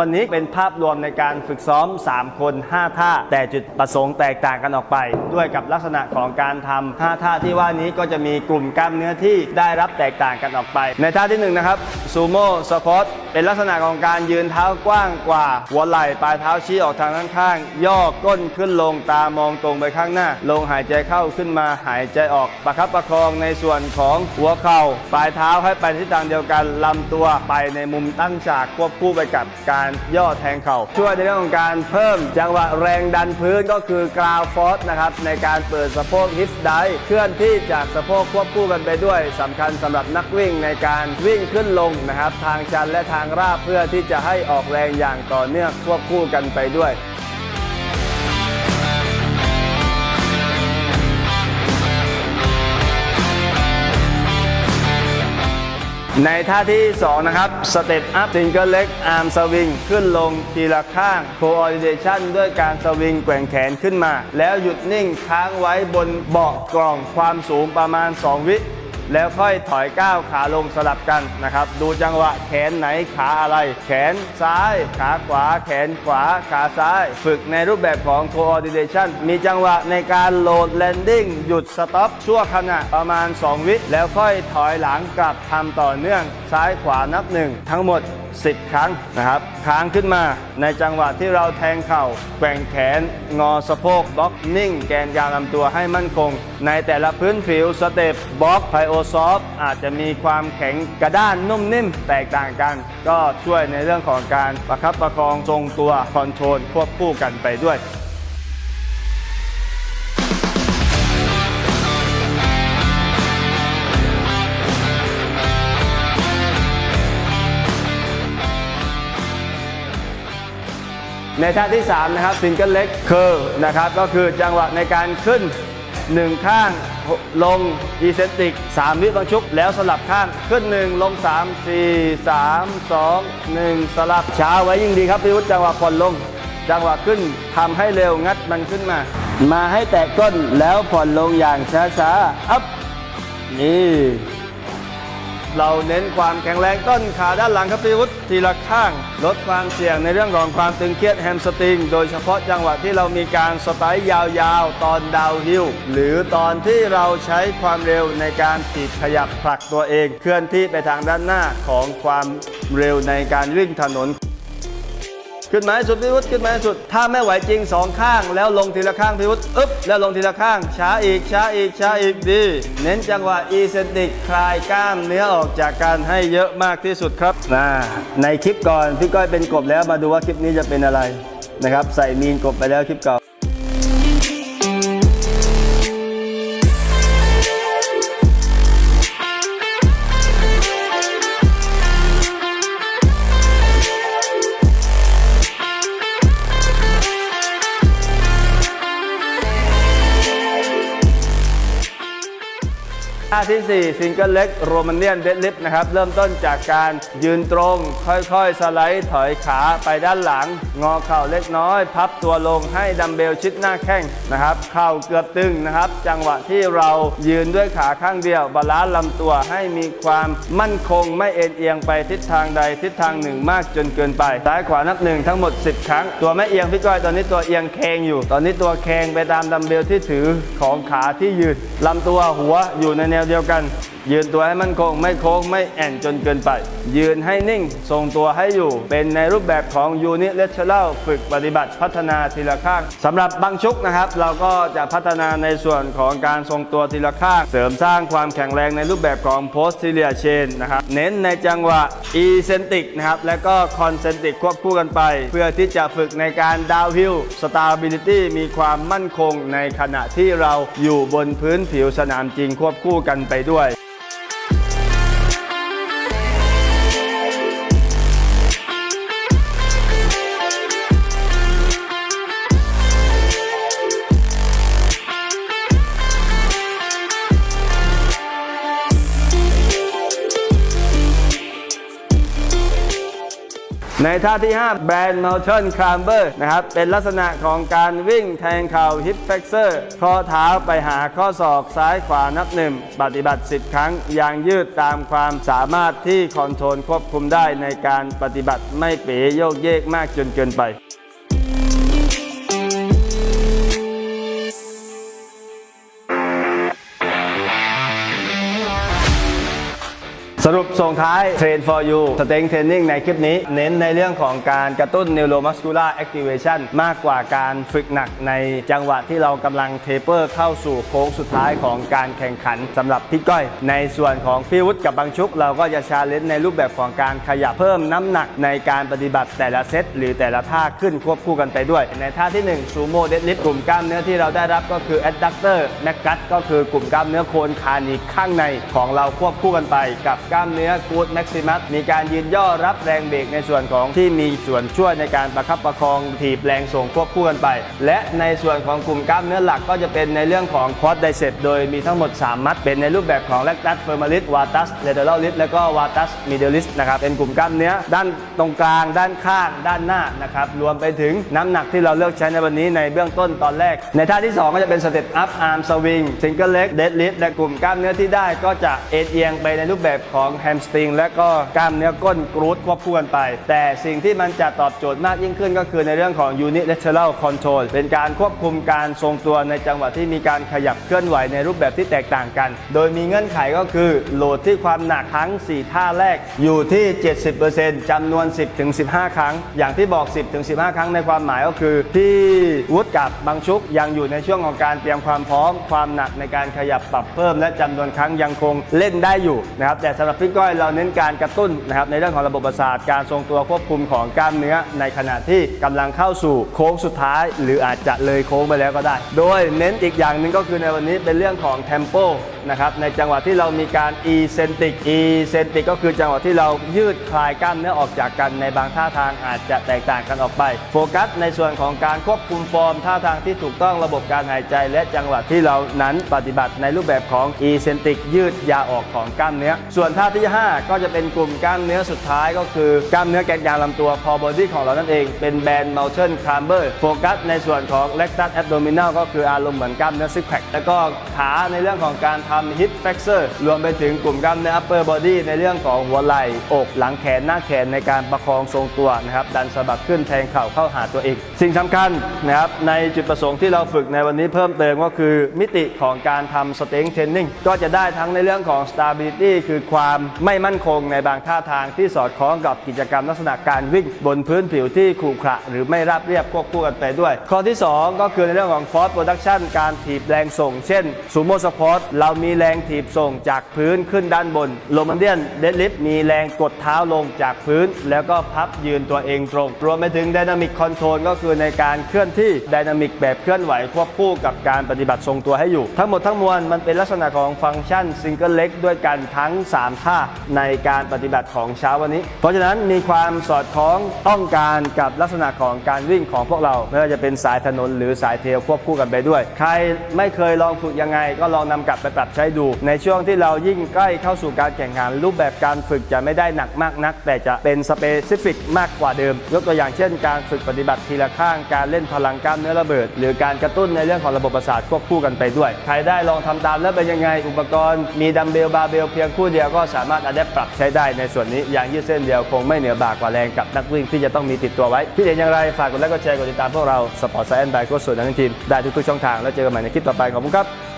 วันนี้เป็นภาพรวมในการฝึกซ้อม 3 คน 5 ท่า แต่จุดประสงค์แตกต่างกันออกไป ด้วยกับลักษณะของการทำ5ท่าที่ว่านี้ก็จะมีกลุ่มกล้ามเนื้อที่ได้รับแตกต่างกันออกไป ในท่าที่1นะครับซูโม่สควอตเป็นลักษณะของการยืนเท้ากว้างกว่า หัวไหล่ปลายเท้าชี้ออกทางด้านข้าง ย่อก้นขึ้นลงตามองตรงไปข้างหน้า ลงหายใจเข้าขึ้นมาหายใจออกประคับประคองในส่วนของหัวเข่าปลายเท้าให้ไปทิศทางเดียวกันลำตัวไปในมุมตั้งฉากควบคู่ไปกับการย่อแทงเข่า ช่วยในเรื่องของการเพิ่มจังหวะแรงดันพื้นก็คือกราวฟอสนะครับในการเปิดสะโพกฮิปไดเคลื่อนที่จากสะโพกควบคู่กันไปด้วยสำคัญสำหรับนักวิ่งในการวิ่งขึ้นลงนะครับ ทางชันและทางราบเพื่อที่จะให้ออกแรงอย่างต่อเนื่องควบคู่กันไปด้วย ในท่าที่ 2 นะครับสเต็ปอัพซิงเกิลเล็กอาร์มสวิงขึ้นลงทีละข้างโคออดิเดชันด้วยการสวิงแกว่งแขนขึ้นมา แล้วหยุดนิ่งค้างไว้บนเบาะกล่องความสูงประมาณ 2 วิ แล้วค่อยถอยก้าวขาลงสลับกันนะครับ ดูจังหวะแขนไหนขาอะไร แขนซ้าย ขาขวา แขนขวา ขาซ้าย ฝึกในรูปแบบของ coordination มีจังหวะในการโหลด landing หยุดสต็อปชั่วขณะประมาณ 2 วิแล้วค่อยถอยหลังกลับทำต่อเนื่องซ้ายขวานับหนึ่งทั้งหมด 10 ครั้งนะครับค้างขึ้นมาในจังหวะที่เราแทงเข่าแกว่งแขน งอสะโพกบล็อกนิ่ง แกนยาวลำตัวให้มั่นคง ในแต่ละพื้นผิวสเต็ปบล็อกไพโอซอฟอาจจะมีความแข็งกระด้านนุ่มนิ่มแตกต่างกัน ก็ช่วยในเรื่องของการประคับประคองทรงตัวคอนโทรลควบคู่กันไปด้วย ในท่าที่ 3 นะครับซิงเกิลเล็กเคอร์นะครับก็คือจังหวะในการขึ้น 1 ข้างลงอีเซนติก 3 วิบางชุกแล้วสลับข้างขึ้น 1 ลง 3 4 3 2 1 สลับช้าไว้ยิ่งดีครับพี่วุฒิจังหวะผ่อนลง จังหวะขึ้นทำให้เร็วงัดมันขึ้นมา มาให้แตะก้นแล้วผ่อนลงอย่างช้าๆอัพนี่ เราเน้นความแข็งแรงต้นขาด้านหลังครับพี่วุฒิทีละข้าง ลดความเสี่ยงในเรื่องของความตึงเครียดแฮมสตริง โดยเฉพาะจังหวะที่เรามีการสไตล์ยาวๆ ตอนดาวฮิลหรือตอนที่เราใช้ความเร็วในการถีบขยับผลักตัวเอง เคลื่อนที่ไปทางด้านหน้าของความเร็วในการวิ่งถนน ขึ้นมาให้สุดพิวุฒิขึ้นมาให้สุด ถ้าไม่ไหวจริงสองข้าง แล้วลงทีละข้างพิวุฒิอึ๊บแล้วลงทีละข้าง ช้าอีกช้าอีกช้าอีกดี เน้นจังหวะอีเซนติกคลายกล้ามเนื้อออกจากการให้เยอะมากที่สุดครับนะในคลิปก่อนพี่ก้อยเป็นกบแล้วมาดูว่าคลิปนี้จะเป็นอะไรนะครับใส่มีนกบไปแล้วคลิปเก่า ท่าที่4ซิงเกิลเล็กโรมาเนียนเดดลิฟนะครับ เริ่มต้นจากการยืนตรง ค่อยๆ สไลด์ถอยขาไปด้านหลัง งอเข่าเล็กน้อย พับตัวลงให้ดัมเบลชิดหน้าแข้งนะครับ เข่าเกือบตึงนะครับ จังหวะที่เรายืนด้วยขาข้างเดียว บาลานซ์ลำตัวให้มีความมั่นคงไม่เอ็นเอียงไปทิศทางใดทิศทางหนึ่งมากจนเกินไปซ้ายขวานับหนึ่งทั้งหมด 10 ครั้ง ตัวไม่เอียงพี่ก้อยตอนนี้ตัวเอียงแคงอยู่ ตอนนี้ตัวแคงไปตามดัมเบลที่ถือของขาที่ยืนลำตัวหัวอยู่ในแนวเดียวกัน ยืนตัวให้มั่นคงไม่โค้งไม่แอนจนเกินไป ยืนให้นิ่ง ทรงตัวให้อยู่ เป็นในรูปแบบของ unilateral ฝึกปฏิบัติพัฒนาทีละข้างสำหรับบางชุกนะครับ เราก็จะพัฒนาในส่วนของการทรงตัวทีละข้าง เสริมสร้างความแข็งแรงในรูปแบบของ posterior chain นะครับ เน้นในจังหวะ eccentric นะครับ และก็ concentric ควบคู่กันไป เพื่อที่จะฝึกในการ downhill stability มีความมั่นคงในขณะที่เราอยู่บนพื้นผิวสนามจริงควบคู่กันไปด้วย ในท่าที่ 5 แบรนด์ Mountain Climber นะครับ เป็นลักษณะของการวิ่งแทงเข่า Hip Flexor ข้อเท้าไปหาข้อศอกซ้ายขวานับหนึ่งปฏิบัติ 10 ครั้งอย่างยืดตามความสามารถที่คอนโทรลควบคุมได้ในการปฏิบัติไม่เป๋โยกเยกมากจนเกินไป สรุปส่งท้าย Train for you Strength Training ในคลิปนี้ เน้นในเรื่องของการกระตุ้น Neuromuscular Activation มากกว่าการฝึกหนักในจังหวะที่เรากำลังเทเปอร์เข้าสู่โค้งสุดท้ายของการแข่งขันสำหรับพี่ก้อย ในส่วนของพี่วุฒิกับบางชุก เราก็จะชาเลนจ์ในรูปแบบของการขยับเพิ่มน้ำหนักในการปฏิบัติแต่ละเซตหรือแต่ละท่าขึ้นควบคู่กันไปด้วย ในท่าที่1 Sumo Deadlift กลุ่มกล้ามเนื้อที่เราได้รับก็คือ Adductor m a c g u t ก็คือกลุ่มกล้ามเนื้อโคนคานีข้างในของเราควบคู่กันไปกับล้ามเนื้อ Good Maximus มีการยืนย่อรับแรงเบรกในส่วนของที่มีส่วนช่วยในการประคับประคองถีบแรงส่งควบคู่กันไป และในส่วนของกลุ่มกล้ามเนื้อหลักก็จะเป็นในเรื่องของ Quad Bicep โดยมีทั้งหมด 3 มัด เป็นในรูปแบบของ Lactus Femoris Vatus Lateral Lift และก็ Vatus Medialis นะครับเป็นกลุ่มกล้ามเนื้อด้านตรงกลางด้านข้างด้านหน้านะครับรวมไปถึงน้ำหนักที่เราเลือกใช้ในวันนี้ในเบื้องต้นตอนแรก ในท่าที่ 2 ก็จะเป็น Step Up Arm Swing Single Leg Deadlift และกลุ่มกล้ามเนื้อที่ได้ก็จะเอ็นเอียงไปในรูปแบบของ Hamstring และก็กล้ามเนื้อก้นกรูดควบคู่กันไป แต่สิ่งที่มันจะตอบโจทย์มากยิ่งขึ้นก็คือในเรื่องของ Unilateral Control เป็นการควบคุมการทรงตัวในจังหวะที่มีการขยับเคลื่อนไหวในรูปแบบที่แตกต่างกัน โดยมีเงื่อนไขก็คือโหลดที่ความหนักทั้ง 4 ท่าแรกอยู่ที่ 70%จำนวน 10-15 ครั้ง อย่างที่บอก 10-15 ครั้งในความหมายก็คือ พี่วุฒิกับบางชุกยังอยู่ในช่วงของการเตรียมความพร้อม ความหนักในการขยับปรับเพิ่ม และจำนวนครั้งยังคงเล่นได้อยู่นะครับแต่สำหรับพี่ก้อยเราเน้นการกระตุ้นนะครับในเรื่องของระบบประสาทการทรงตัวควบคุมของกล้ามเนื้อ ในขณะที่กำลังเข้าสู่โค้งสุดท้าย หรืออาจจะเลยโค้งไปแล้วก็ได้ โดยเน้นอีกอย่างหนึ่งก็คือในวันนี้เป็นเรื่องของเทมโป นะครับในจังหวะที่เรามีการ eccentric eccentric ก็คือจังหวะที่เรายืดคลายกล้ามเนื้อออกจากกันในบางท่าทางอาจจะแตกต่างกันออกไป โฟกัสในส่วนของการควบคุมฟอร์มท่าทางที่ถูกต้องระบบการหายใจ และจังหวะที่เรานั้นปฏิบัติในรูปแบบของ eccentric ยืดยาออกของกล้ามเนื้อ ส่วนท่าที่ 5 ก็จะเป็นกลุ่มกล้ามเนื้อสุดท้ายก็คือกล้ามเนื้อแกนยางลำตัว core body ของเรานั่นเองเป็นแบนด์ mountain climber โฟกัสในส่วนของ rectus abdominal ก็คืออารมณ์เหมือนกล้ามเนื้อ six pack แล้วก็ขาในเรื่องของการทำ hip flexor รวมไปถึงกลุ่มกล้ามเนื้อ upper body ในเรื่องของหัวไหล่ อกหลังแขนหน้าแขนในการประคองทรงตัวนะครับดันสะบักขึ้นแทงเข่าเข้าหาตัวเองสิ่งสำคัญนะครับในจุดประสงค์ที่เราฝึกในวันนี้เพิ่มเติมก็คือมิติของการทำ strength training ก็จะได้ทั้งในเรื่องของ stability คือความไม่มั่นคงในบางท่าทางที่สอดคล้องกับกิจกรรมลักษณะการวิ่งบนพื้นผิวที่ขรุขระหรือไม่ราบเรียบควบคู่กันไปด้วย ข้อที่ 2 ก็คือในเรื่องของ force production การถีบแรงส่ง เช่น sumo squat เรามีีแรงถีบส่งจากพื้นขึ้นด้านบนโ m มันเดียนเดดลิฟมีแรงกดเท้าลงจากพื้น แล้วก็พับยืนตัวเองตรง รวมไปถึง dynamic control ก็คือในการเคลื่อนที่ dynamic แบบเคลื่อนไหวควบคู่กับการปฏิบัติทรงตัวให้อยู่ ทั้งหมดทั้งมวลมันเป็นลักษณะของฟังก์ชัน single leg ด้วยกันทั้ง 3 ท่าในการปฏิบัติของเช้าวันนี้ เพราะฉะนั้นมีความสอดคล้องต้องการกับลักษณะของการวิ่งของพวกเราไม่ว่าจะเป็นสายถนนหรือสายเทลควบคู่กันไปด้วย ใครไม่เคยลองฝึกยังไงก็ลองนำกลับไปปรับใช้ดูในช่วงที่เรายิ่งใกล้เข้าสู่การแข่งขัน รูปแบบการฝึกจะไม่ได้หนักมากนัก แต่จะเป็นสเปซิฟิกมากกว่าเดิม ยกตัวอย่างเช่น การฝึกปฏิบัติทีละข้างการเล่นพลังกล้ามเนื้อระเบิด หรือการกระตุ้นในเรื่องของระบบประสาทควบคู่กันไปด้วย ใครได้ลองทำตามแล้วเป็นยังไง อุปกรณ์มีดัมเบลบาเบลเพียงคู่เดียวก็สามารถอัดแอปปรับใช้ได้ในส่วนนี้อย่างยืดเส้นเดียวคงไม่เหนือบากกว่าแรงกับนักวิ่งที่จะต้องมีติดตัวไว้คิดเห็นอย่างไรฝากกดไลค์กดแชร์กดติดตามพวกเราสปอร์ตไซแอนด์บายโค้ชส่วนทั้งทีมได้ทุกๆช่องทางแล้วเจอกันใหม่ในคลิปต่อไปขอบคุณครับ